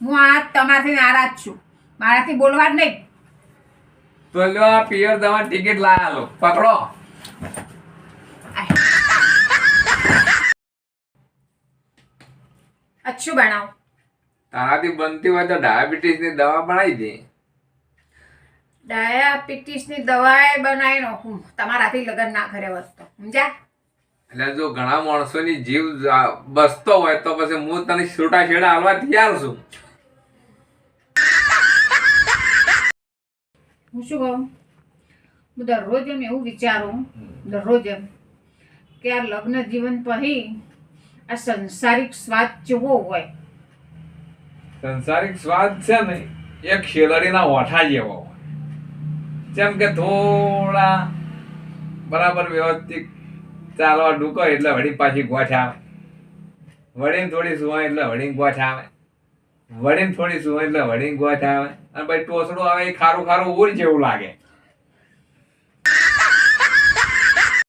હું આ તમારાથી નારાજ છું. મારાથી બોલવા જ નહીં. તો આ પિયર દવા ટિકિટ લાયા લો. પકડો. અચ્છું બનાવ. તારાથી બનતી હોય તો ડાયાબિટીસની દવા બનાવી દે. ડાયાબિટીસની એ બનાવી નાખું. તમારાથી લગ્ન ના કરે વસ્તુ સમજ્યા? એટલે જો ઘણા માણસોની જીવ બસતો હોય તો પછી હું તને છૂટા છેડા હાલવા તૈયાર છું. હું શું કહું? હું દરરોજ એમ એવું વિચારું દરરોજ એમ કે આ લગ્ન જીવન પછી આ સંસારિક સ્વાદ કેવો હોય? સંસારિક સ્વાદ છે ને એક શેલડીના ઓઠા જેવો હોય. જેમ કે થોડા બરાબર વ્યવસ્થિત ચાલવા ડૂકો એટલે વળી પાછી ગોઠ આવે. વળીને થોડી સુવાય એટલે વળી ગોઠ આવે. વળીને થોડી સુવાય એટલે વળી ગોઠ આવે. અને પછી ટોસડું આવે એ ખારું ખારું ઉર જેવું લાગે.